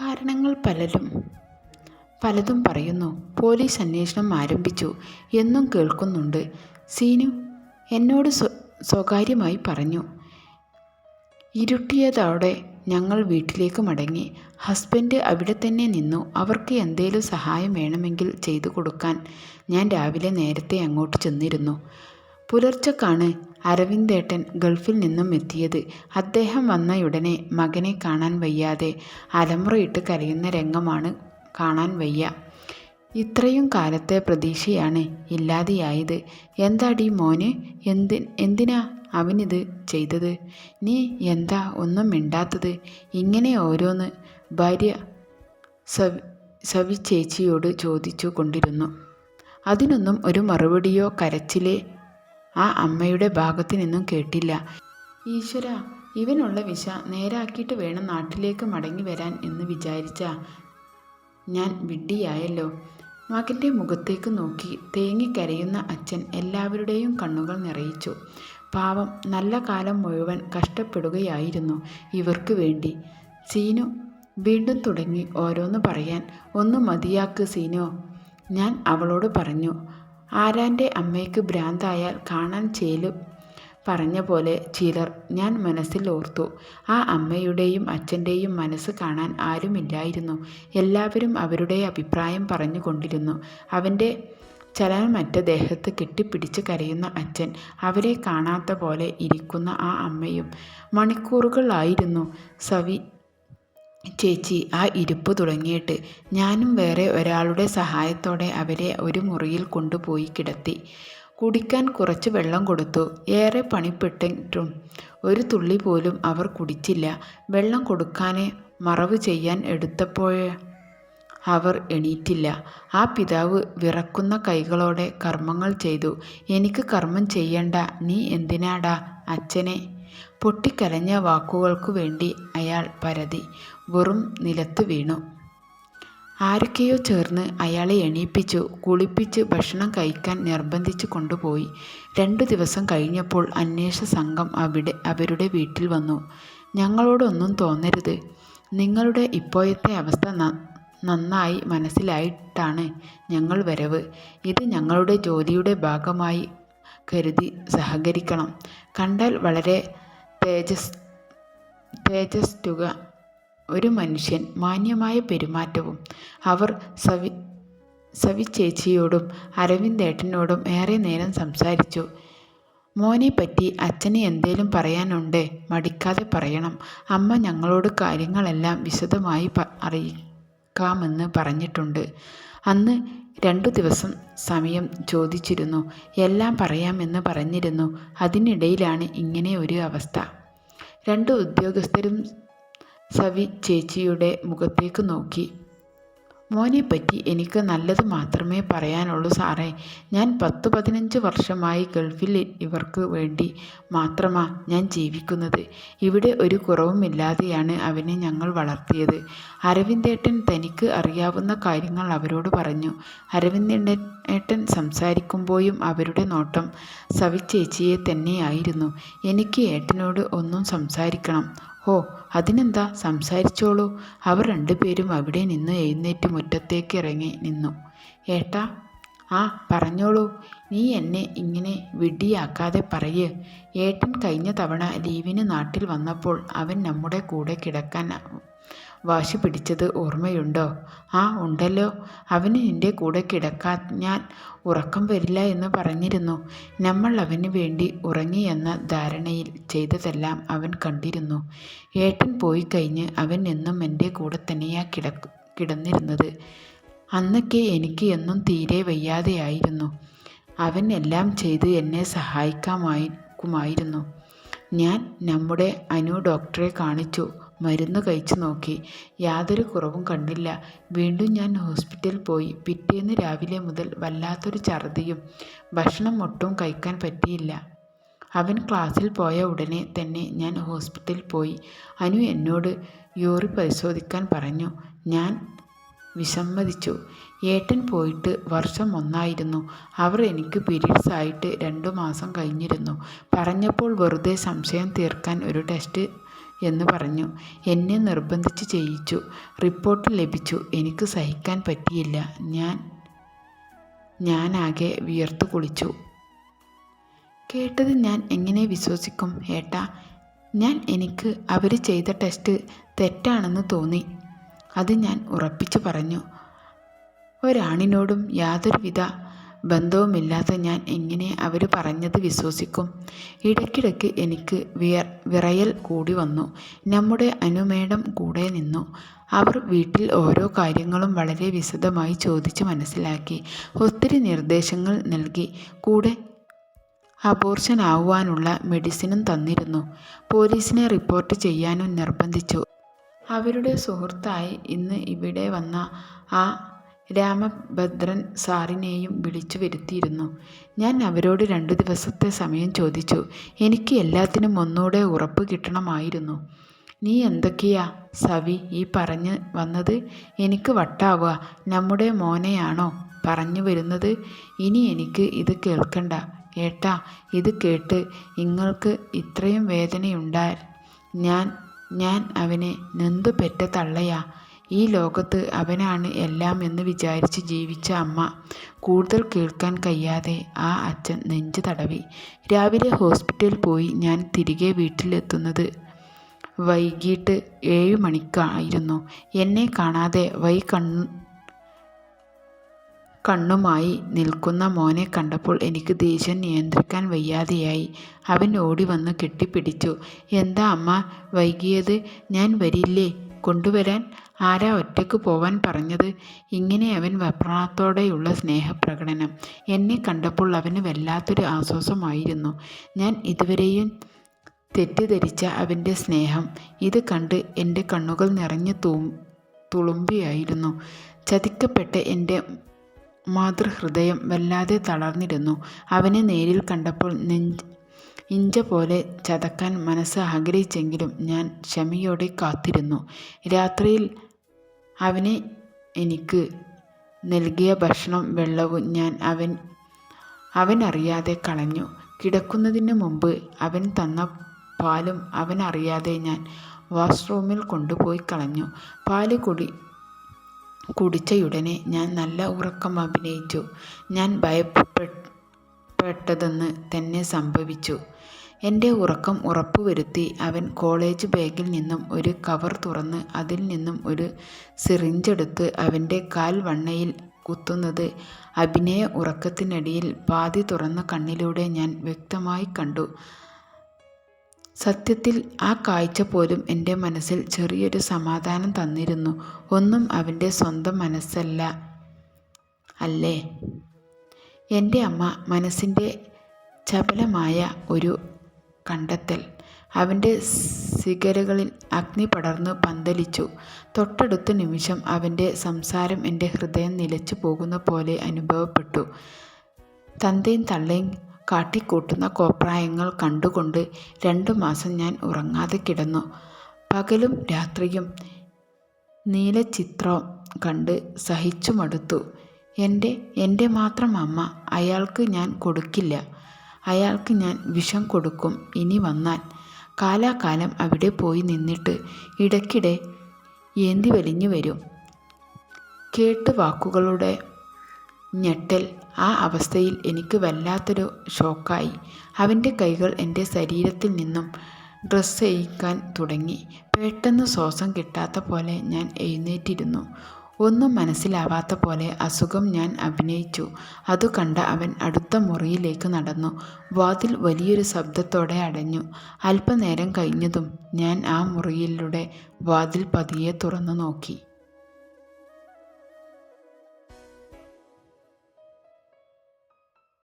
കാരണങ്ങൾ പലരും പലതും പറയുന്നു. പോലീസ് അന്വേഷണം ആരംഭിച്ചു. എന്നും കേൾക്കുന്നുണ്ട്. സീനു എന്നോട് സ്വകാര്യമായി പറഞ്ഞു. ഇരുട്ടിയതോടെ ഞങ്ങൾ വീട്ടിലേക്ക് മടങ്ങി. ഹസ്ബൻഡ് അവിടെ തന്നെ നിന്നു. അവർക്ക് എന്തേലും സഹായം വേണമെങ്കിൽ ചെയ്തു കൊടുക്കാൻ ഞാൻ രാവിലെ നേരത്തെ അങ്ങോട്ട് ചെന്നിരുന്നു. പുലർച്ചക്കാണ് അരവിന്ദേട്ടൻ ഗൾഫിൽ നിന്നും എത്തിയത്. അദ്ദേഹം വന്നയുടനെ മകനെ കാണാൻ വയ്യാതെ അലമുറയിട്ട് കരയുന്ന രംഗമാണ് കാണാൻ വയ്യ. ഇത്രയും കാലത്തെ പ്രതീക്ഷയാണ് ഇല്ലാതെയായത്. എന്താടി മോന്? എന്തി എന്തിനാ അവനിത് ചെയ്തത്? നീ എന്താ ഒന്നും മിണ്ടാത്തത്? ഇങ്ങനെ ഓരോന്ന് ഭാര്യ സവി സവി ചേച്ചിയോട് ചോദിച്ചു കൊണ്ടിരുന്നു അതിനൊന്നും ഒരു മറുപടിയോ കരച്ചിലേ ആ അമ്മയുടെ ഭാഗത്തു നിന്നും കേട്ടില്ല. ഈശ്വര ഇവനുള്ള വിശ നേരാക്കിയിട്ട് വേണം നാട്ടിലേക്ക് മടങ്ങി വരാൻ എന്ന് വിചാരിച്ച ഞാൻ വിഡ്ഢിയായല്ലോ. മകന്റെ മുഖത്തേക്ക് നോക്കി തേങ്ങിക്കരയുന്ന അച്ഛൻ എല്ലാവരുടെയും കണ്ണുകൾ നിറയിച്ചു. പാവം നല്ല കാലം മുഴുവൻ കഷ്ടപ്പെടുകയായിരുന്നു ഇവർക്ക് വേണ്ടി. സീനു വീണ്ടും തുടങ്ങി ഓരോന്ന് പറയാൻ. ഒന്ന് മതിയാക്ക് സീനോ ഞാൻ അവളോട് പറഞ്ഞു. ആരാന്റെ അമ്മയ്ക്ക് ഭ്രാന്തായാൽ കാണാൻ ചേലു പറഞ്ഞ പോലെ ചിലർ ഞാൻ മനസ്സിൽ ഓർത്തു. ആ അമ്മയുടെയും അച്ഛന്റെയും മനസ്സ് കാണാൻ ആരുമില്ലായിരുന്നു. എല്ലാവരും അവരുടെ അഭിപ്രായം പറഞ്ഞുകൊണ്ടിരുന്നു. അവന്റെ ചലനമറ്റ ദേഹത്ത് കെട്ടിപ്പിടിച്ച് കരയുന്ന അച്ഛൻ അവരെ കാണാത്ത പോലെ ഇരിക്കുന്ന ആ അമ്മയും മണിക്കൂറുകളായിരുന്നു സവി ചേച്ചി ആ ഇരിപ്പ് തുടങ്ങിയിട്ട് ഞാനും വേറെ ഒരാളുടെ സഹായത്തോടെ അവരെ ഒരു മുറിയിൽ കൊണ്ടുപോയി കിടത്തി. കുടിക്കാൻ കുറച്ച് വെള്ളം കൊടുത്തു. ഏറെ പണിപ്പെട്ടിട്ടും ഒരു തുള്ളി പോലും അവർ കുടിച്ചില്ല. വെള്ളം കൊടുക്കാനേ മറവ് ചെയ്യാൻ എടുത്തപ്പോഴേ അവർ എണീറ്റില്ല. ആ പിതാവ് വിറക്കുന്ന കൈകളോടെ കർമ്മങ്ങൾ ചെയ്തു. എനിക്ക് കർമ്മം ചെയ്യണ്ട. നീ എന്തിനാടാ അച്ഛനെ പൊട്ടിക്കരഞ്ഞ വാക്കുകൾക്കു വേണ്ടി അയാൾ പരതി വെറും നിലത്ത് വീണു. ആരൊക്കെയോ ചേർന്ന് അയാളെ എണീപ്പിച്ചു കുളിപ്പിച്ച് ഭക്ഷണം കഴിക്കാൻ നിർബന്ധിച്ചു കൊണ്ടുപോയി. രണ്ടു ദിവസം കഴിഞ്ഞപ്പോൾ അന്വേഷണ സംഘം അവിടെ അവരുടെ വീട്ടിൽ വന്നു. ഞങ്ങളോടൊന്നും തോന്നരുത്. നിങ്ങളുടെ ഇപ്പോഴത്തെ അവസ്ഥ നന്നായി മനസ്സിലായിട്ടാണ് ഞങ്ങൾ വരവ്. ഇത് ഞങ്ങളുടെ ജോലിയുടെ ഭാഗമായി കരുതി സഹകരിക്കണം. കണ്ടാൽ വളരെ തേജസ് തേജസ്റ്റുക ഒരു മനുഷ്യൻ മാന്യമായ പെരുമാറ്റവും അവർ സവി സവി ചേച്ചിയോടും അരവിന്ദേട്ടനോടും ഏറെ നേരം സംസാരിച്ചു. മോനെപ്പറ്റി അച്ഛന് എന്തേലും പറയാനുണ്ടേ? മടിക്കാതെ പറയണം. അമ്മ ഞങ്ങളോട് കാര്യങ്ങളെല്ലാം വിശദമായി അറിയിക്കാമെന്ന് പറഞ്ഞിട്ടുണ്ട്. അന്ന് രണ്ടു ദിവസം സമയം ചോദിച്ചിരുന്നു. എല്ലാം പറയാമെന്ന് പറഞ്ഞിരുന്നു. അതിനിടയിലാണ് ഇങ്ങനെ ഒരു അവസ്ഥ. രണ്ട് ഉദ്യോഗസ്ഥരും സവി ചേച്ചിയുടെ മുഖത്തേക്ക് നോക്കി. മോനെപ്പറ്റി എനിക്ക് നല്ലത് മാത്രമേ പറയാനുള്ളൂ സാറേ. ഞാൻ പത്ത് പതിനഞ്ച് വർഷമായി ഗൾഫിൽ ഇവർക്ക് വേണ്ടി മാത്രമാ ഞാൻ ജീവിക്കുന്നത്. ഇവിടെ ഒരു കുറവുമില്ലാതെയാണ് അവനെ ഞങ്ങൾ വളർത്തിയത്. അരവിന്ദേട്ടൻ തനിക്ക് അറിയാവുന്ന കാര്യങ്ങൾ അവരോട് പറഞ്ഞു. അരവിന്ദേട്ടൻ സംസാരിക്കുമ്പോഴും അവരുടെ നോട്ടം സവിച്ചേച്ചിയെ തന്നെയായിരുന്നു. എനിക്ക് ഏട്ടനോട് ഒന്നും സംസാരിക്കണം. ഓ അതിനെന്താ? സംസാരിച്ചോളൂ. അവർ രണ്ടുപേരും അവിടെ നിന്ന് എഴുന്നേറ്റ് മുറ്റത്തേക്ക് ഇറങ്ങി നിന്നു. ഏട്ടാ ആ പറഞ്ഞോളൂ. നീ എന്നെ ഇങ്ങനെ വിഡിയാക്കാതെ പറയേ. ഏട്ടൻ കഴിഞ്ഞ തവണ ലീവിന് നാട്ടിൽ വന്നപ്പോൾ അവൻ നമ്മുടെ കൂടെ കിടക്കാൻ വാശി പിടിച്ചത് ഓർമ്മയുണ്ടോ? ആ ഉണ്ടല്ലോ. അവന് നിന്റെ കൂടെ കിടക്കാൻ ഞാൻ ഉറക്കം വരില്ല എന്ന് പറഞ്ഞിരുന്നു. നമ്മൾ അവന് വേണ്ടി ഉറങ്ങിയെന്ന ധാരണയിൽ ചെയ്തതെല്ലാം അവൻ കണ്ടിരുന്നു. ഏട്ടൻ പോയി കഴിഞ്ഞ് അവൻ എന്നും എന്റെ കൂടെ തന്നെയാ കിട കിടന്നിരുന്നത്. അന്നൊക്കെ എനിക്ക് എന്നും തീരെ വയ്യാതെയായിരുന്നു അവൻ എല്ലാം ചെയ്ത് എന്നെ സഹായിക്കാമായിരിക്കുമായിരുന്നു ഞാൻ നമ്മുടെ അനു ഡോക്ടറെ കാണിച്ചു. മരുന്ന് കഴിച്ചു നോക്കി. യാതൊരു കുറവും കണ്ടില്ല. വീണ്ടും ഞാൻ ഹോസ്പിറ്റലിൽ പോയി. പിറ്റേന്ന് രാവിലെ മുതൽ വല്ലാത്തൊരു ഛർദിയും ഭക്ഷണം ഒട്ടും കഴിക്കാൻ പറ്റിയില്ല. അവൻ ക്ലാസ്സിൽ പോയ ഉടനെ തന്നെ ഞാൻ ഹോസ്പിറ്റലിൽ പോയി. അനു എന്നോട് യൂറി പരിശോധിക്കാൻ പറഞ്ഞു. ഞാൻ വിസമ്മതിച്ചു. ഏട്ടൻ പോയിട്ട് വർഷം ഒന്നായിരുന്നു. അവർ എനിക്ക് പീരീഡ്സ് ആയിട്ട് രണ്ടു മാസം കഴിഞ്ഞിരുന്നു. പറഞ്ഞപ്പോൾ വെറുതെ സംശയം തീർക്കാൻ ഒരു ടെസ്റ്റ് എന്ന് പറഞ്ഞു. എന്നെ നിർബന്ധിച്ച് ചെയ്യിച്ചു. റിപ്പോർട്ട് ലഭിച്ചു. എനിക്ക് സഹിക്കാൻ പറ്റിയില്ല. ഞാൻ ഞാനാകെ വിയർത്തു കുളിച്ചു. കേട്ടത് ഞാൻ എങ്ങനെ വിശ്വസിക്കും? ഏട്ടാ ഞാൻ എനിക്ക് അവർ ചെയ്ത ടെസ്റ്റ് തെറ്റാണെന്ന് തോന്നി. അത് ഞാൻ ഉറപ്പിച്ചു പറഞ്ഞു. ഒരാണിനോടും യാതൊരുവിധ ബന്ധവുമില്ലാത്ത ഞാൻ എങ്ങനെ അവർ പറഞ്ഞത് വിശ്വസിക്കും? ഇടയ്ക്കിടയ്ക്ക് എനിക്ക് വിയർ വിറയൽ കൂടി വന്നു. നമ്മുടെ അനുമേടം കൂടെ നിന്നു. അവർ വീട്ടിൽ ഓരോ കാര്യങ്ങളും വളരെ വിശദമായി ചോദിച്ച് മനസ്സിലാക്കി. ഒത്തിരി നിർദ്ദേശങ്ങൾ നൽകി. കൂടെ അബോർഷൻ ആവുവാനുള്ള മെഡിസിനും തന്നിരുന്നു. പോലീസിനെ റിപ്പോർട്ട് ചെയ്യാനും നിർബന്ധിച്ചു. അവരുടെ സുഹൃത്തായി ഇന്ന് ഇവിടെ വന്ന ആ രാമഭദ്രൻ സാറിനെയും വിളിച്ചു വരുത്തിയിരുന്നു. ഞാൻ അവരോട് രണ്ടു ദിവസത്തെ സമയം ചോദിച്ചു എനിക്ക് എല്ലാത്തിനും ഒന്നുകൂടെ ഉറപ്പ് കിട്ടണമായിരുന്നു. നീ എന്തൊക്കെയാ സവി ഈ പറഞ്ഞ് വന്നത്? എനിക്ക് വട്ടാവുക. നമ്മുടെ മോനെയാണോ പറഞ്ഞു വരുന്നത്? ഇനി എനിക്ക് ഇത് കേൾക്കണ്ട. ഏട്ടാ ഇത് കേട്ട് നിങ്ങൾക്ക് ഇത്രയും വേദനയുണ്ടാൽ ഞാൻ ഞാൻ അവനെ നൊന്തു പെറ്റ തള്ളയാ. ഈ ലോകത്ത് അവനാണ് എല്ലാം എന്ന് വിചാരിച്ച് ജീവിച്ച അമ്മ. കൂടുതൽ കേൾക്കാൻ കഴിയാതെ ആ അച്ഛൻ നെഞ്ചു തടവി. രാവിലെ ഹോസ്പിറ്റലിൽ പോയി ഞാൻ തിരികെ വീട്ടിലെത്തുന്നത് വൈകിട്ട് ഏഴ് മണിക്കായിരുന്നു. എന്നെ കാണാതെ വൈ കണ്ണു കണ്ണുമായി നിൽക്കുന്ന മോനെ കണ്ടപ്പോൾ എനിക്ക് ദേഷ്യം നിയന്ത്രിക്കാൻ വയ്യാതെയായി. അവൻ ഓടി വന്ന് കെട്ടിപ്പിടിച്ചു. എന്താ അമ്മ വൈകിയത്? ഞാൻ വരില്ലേ? കൊണ്ടുവരാൻ ആരാ ഒറ്റയ്ക്ക് പോവാൻ പറഞ്ഞത്? ഇങ്ങനെ അവൻ വെപ്രണത്തോടെയുള്ള സ്നേഹപ്രകടനം എന്നെ കണ്ടപ്പോൾ അവന് വല്ലാത്തൊരു ആശ്വാസമായിരുന്നു. ഞാൻ ഇതുവരെയും തെറ്റിദ്ധരിച്ച അവന്റെ സ്നേഹം ഇത് കണ്ട് എന്റെ കണ്ണുകൾ നിറഞ്ഞു തൂ തുളുമ്പിയായിരുന്നു. ചതിക്കപ്പെട്ട എന്റെ മാതൃഹൃദയം വല്ലാതെ തളർന്നിരുന്നു. അവനെ നേരിൽ കണ്ടപ്പോൾ നെഞ്ച് ഇഞ്ച പോലെ ചതക്കാൻ മനസ്സ് ആഗ്രഹിച്ചെങ്കിലും ഞാൻ ക്ഷമയോടെ കാത്തിരുന്നു. രാത്രിയിൽ അവനെ എനിക്ക് നൽകിയ ഭക്ഷണം വെള്ളവും ഞാൻ അവൻ അവനറിയാതെ കളഞ്ഞു. കിടക്കുന്നതിന് മുമ്പ് അവൻ തന്ന പാലും അവനറിയാതെ ഞാൻ വാഷ്റൂമിൽ കൊണ്ടുപോയി കളഞ്ഞു. പാൽ കുടി കുടിച്ചയുടനെ ഞാൻ നല്ല ഉറക്കം അഭിനയിച്ചു. ഞാൻ ഭയപ്പെട്ടതെന്ന് തന്നെ സംഭവിച്ചു. എന്റെ ഉറക്കം ഉറപ്പുവരുത്തി അവൻ കോളേജ് ബാഗിൽ നിന്നും ഒരു കവർ തുറന്ന് അതിൽ നിന്നും ഒരു സിറിഞ്ചെടുത്ത് അവന്റെ കാൽ വണ്ണയിൽ കുത്തുന്നത് അഭിനയ ഉറക്കത്തിനടിയിൽ പാതി തുറന്ന കണ്ണിലൂടെ ഞാൻ വ്യക്തമായി കണ്ടു. സത്യത്തിൽ ആ കാഴ്ച പോലും എന്റെ മനസ്സിൽ ചെറിയൊരു സമാധാനം തന്നിരുന്നു. ഒന്നും അവന്റെ സ്വന്തം മനസ്സല്ല. അല്ലേ? എന്റെ അമ്മ മനസ്സിന്റെ ചപലമായ ഒരു കണ്ടെത്തൽ. അവന്റെ സിഗരകളിൽ അഗ്നി പടർന്നു പന്തലിച്ചു. തൊട്ടടുത്ത നിമിഷം അവന്റെ സംസാരം എന്റെ ഹൃദയം നിലച്ചു പോകുന്ന പോലെ അനുഭവപ്പെട്ടു. തന്തയും തള്ളയും കാട്ടിക്കൂട്ടുന്ന കോപ്രായങ്ങൾ കണ്ടുകൊണ്ട് രണ്ടു മാസം ഞാൻ ഉറങ്ങാതെ കിടന്നു. പകലും രാത്രിയും നീലചിത്രം കണ്ട് സഹിച്ചു മടുത്തു. എന്റെ എന്റെ മാത്രം അമ്മ. അയാൾക്ക് ഞാൻ കൊടുക്കില്ല. അയാൾക്ക് ഞാൻ വിഷം കൊടുക്കും ഇനി വന്നാൽ. കാലാകാലം അവിടെ പോയി നിന്നിട്ട് ഇടയ്ക്കിടെ ഏന്തി വലിഞ്ഞു വരും. കേട്ട് വാക്കുകളുടെ ഞെട്ടൽ ആ അവസ്ഥയിൽ എനിക്ക് വല്ലാത്തൊരു ഷോക്കായി. അവന്റെ കൈകൾ എന്റെ ശരീരത്തിൽ നിന്നും ഡ്രസ്സ് ചെയ്യിക്കാൻ തുടങ്ങി. പെട്ടെന്ന് ശ്വാസം കിട്ടാത്ത പോലെ ഞാൻ എഴുന്നേറ്റിരുന്നു. ഒന്നും മനസ്സിലാവാത്ത പോലെ അസുഖം ഞാൻ അഭിനയിച്ചു. അതു കണ്ട അവൻ അടുത്ത മുറിയിലേക്ക് നടന്നു. വാതിൽ വലിയൊരു ശബ്ദത്തോടെ അടഞ്ഞു. അല്പനേരം കഴിഞ്ഞതും ഞാൻ ആ മുറിയിലൂടെ വാതിൽ പതിയെ തുറന്നു നോക്കി.